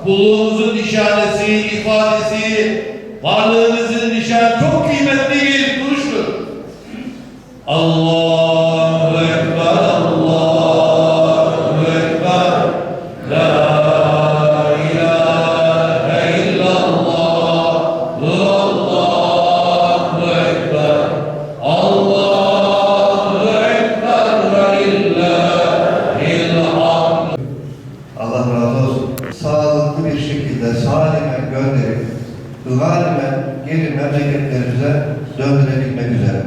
sıklıkla kulluğumuzun nişanesi, ifadesi, varlığımızın nişanı çok kıymetli üzere.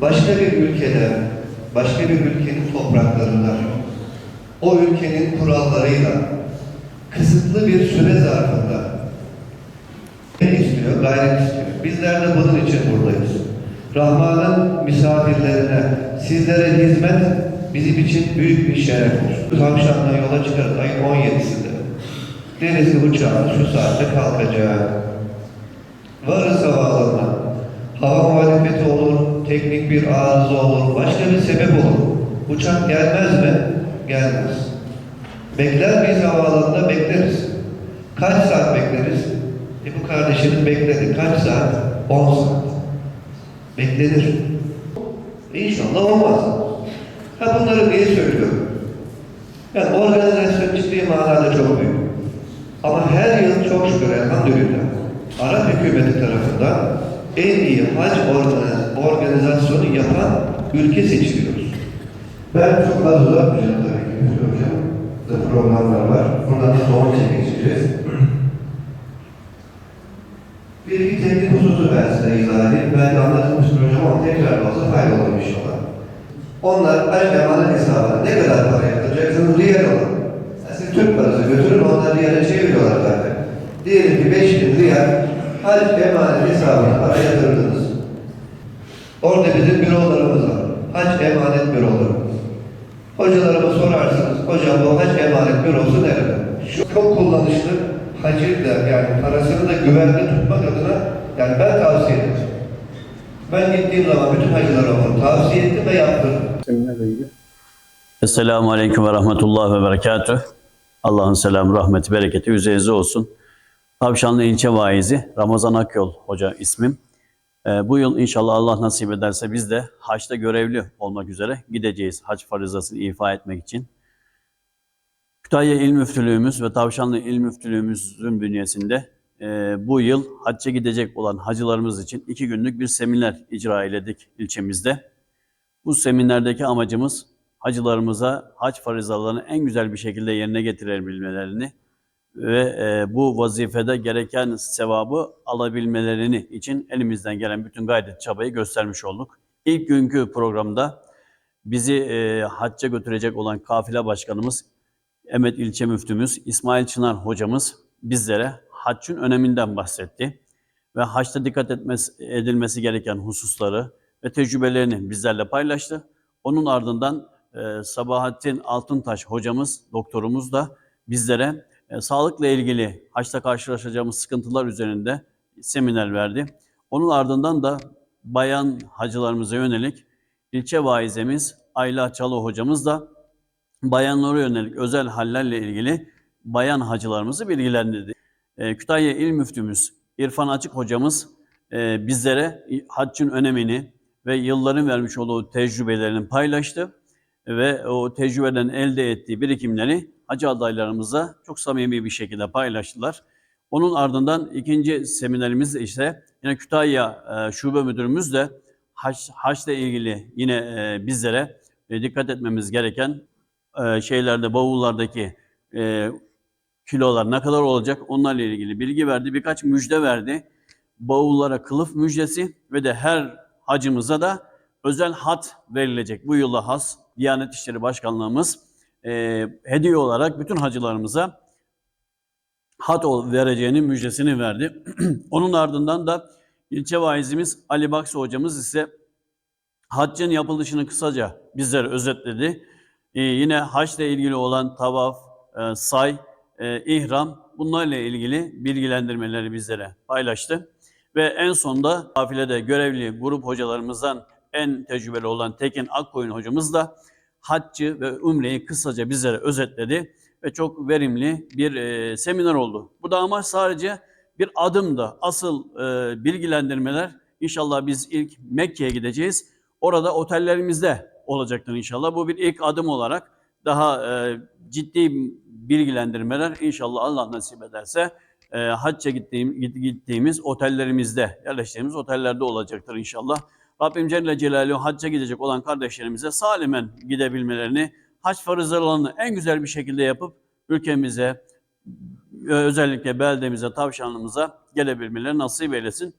Başka bir ülkede, başka bir ülkenin topraklarında o ülkenin kurallarıyla kısıtlı bir süre zarfında ne istiyor? Gayret istiyor. Bizler de bunun için buradayız. Rahman'ın misafirlerine, sizlere hizmet bizim için büyük bir şereftir. Tavşan'dan yola çıkarız ayın 17'sinde. Denizli uçağımız şu saatte kalkacak. Varız havaalanına. Hava muhalefeti olur, teknik bir arıza olur, başka bir sebep olur. Uçak gelmez mi? Gelmez. Bekler miyiz havaalanında? Bekleriz. Kaç saat bekleriz? E bu kardeşinin bekledi. Kaç saat? 10 saat. Beklenir. İnşallah olmaz. Ha bunları niye söylüyorum? Yani organizasyon ciddi manada çok büyük. Ama her yıl çok şükür elhamdülillah Arap hükümeti tarafından en iyi hac organiz- organizasyonu yapan ülke seçiliyoruz. Ben çok az uzatmayacağım tabii ki Müftü Hocam. Da programlar var. Bundan da son çekeceğiz. Bir iki teknik hususu ben size izah edeyim. De anlatılmıştır hocam ama tekrar olsa faydalı inşallah. Onlar hac emanet hesabına ne kadar para yatıracaksınız riyal olan. Yani siz Türk parası götürün onlar riyale çeviriyorlar zaten. Diyelim ki 5000 riyal hac emanet hesabına para yatırdınız. Orada bizim bürolarımız var. Hac emanet büroları. Hocalarıma sorarsınız, hocam bu hac emanet bürosu nerede? Şu çok kullanışlı hacir de yani parasını da güvenli tutmak adına yani ben tavsiye ederim. Ben gittiğim zaman bütün hacılara bunu tavsiye ettim ve ilgili. Esselamu Aleyküm ve Rahmetullah ve Berekatüh. Allah'ın selamı, rahmeti, bereketi üzerinize olsun. Tavşanlı ilçe vaizi Ramazan Akyol Hoca ismim. Ee, bu yıl inşallah Allah nasip ederse biz de haçta görevli olmak üzere gideceğiz hac farizasını ifa etmek için. Kütahya İl Müftülüğümüz ve Tavşanlı İl Müftülüğümüzün bünyesinde e, bu yıl hacca gidecek olan hacılarımız için iki günlük bir seminer icra eyledik ilçemizde. Bu seminerdeki amacımız hacılarımıza hac farizalarını en güzel bir şekilde yerine getirebilmelerini ve e, bu vazifede gereken sevabı alabilmelerini için elimizden gelen bütün gayret çabayı göstermiş olduk. İlk günkü programda bizi e, hacca götürecek olan kafile başkanımız Emet İlçe Müftümüz İsmail Çınar hocamız bizlere haccın öneminden bahsetti ve haçta dikkat etmesi, edilmesi gereken hususları ve tecrübelerini bizlerle paylaştı. Onun ardından e, Sabahattin Altıntaş hocamız, doktorumuz da bizlere e, sağlıkla ilgili haçta karşılaşacağımız sıkıntılar üzerinde seminer verdi. Onun ardından da bayan hacılarımıza yönelik ilçe vaizemiz Ayla Çalı hocamız da bayanlara yönelik özel hallerle ilgili bayan hacılarımızı bilgilendirdi. E, Kütahya İl Müftümüz İrfan Açık hocamız e, bizlere haccın önemini ve yılların vermiş olduğu tecrübelerini paylaştı ve o tecrübeden elde ettiği birikimleri hacı adaylarımıza çok samimi bir şekilde paylaştılar. Onun ardından ikinci seminerimiz işte yine Kütahya e, Şube Müdürümüz de haç, haçla ilgili yine e, bizlere e, dikkat etmemiz gereken şeylerde, bavullardaki kilolar ne kadar olacak onlarla ilgili bilgi verdi. Birkaç müjde verdi. Bavullara kılıf müjdesi ve de her hacımıza da özel hat verilecek. Bu yıla has Diyanet İşleri Başkanlığımız e, hediye olarak bütün hacılarımıza hat vereceğinin müjdesini verdi. Onun ardından da ilçe vaizimiz Ali Baksı hocamız ise haccın yapılışını kısaca bizlere özetledi. Ee, yine haçla ilgili olan tavaf, e, say, e, ihram bunlarla ilgili bilgilendirmeleri bizlere paylaştı. Ve en sonda kafilede görevli grup hocalarımızdan en tecrübeli olan Tekin Akkoyun hocamız da haccı ve umreyi kısaca bizlere özetledi ve çok verimli bir e, seminer oldu. Bu da amaç sadece bir adımdı. Asıl e, bilgilendirmeler inşallah biz ilk Mekke'ye gideceğiz. Orada otellerimizde olacaktır inşallah. Bu bir ilk adım olarak daha e, ciddi bilgilendirmeler inşallah Allah nasip ederse e, hacca gittiğim, gittiğimiz otellerimizde, yerleştiğimiz otellerde olacaktır inşallah. Rabbim Celle Celaluhu hacca gidecek olan kardeşlerimize salimen gidebilmelerini, hac farzlarını en güzel bir şekilde yapıp ülkemize, özellikle beldemize, tavşanlımıza gelebilmeleri nasip eylesin.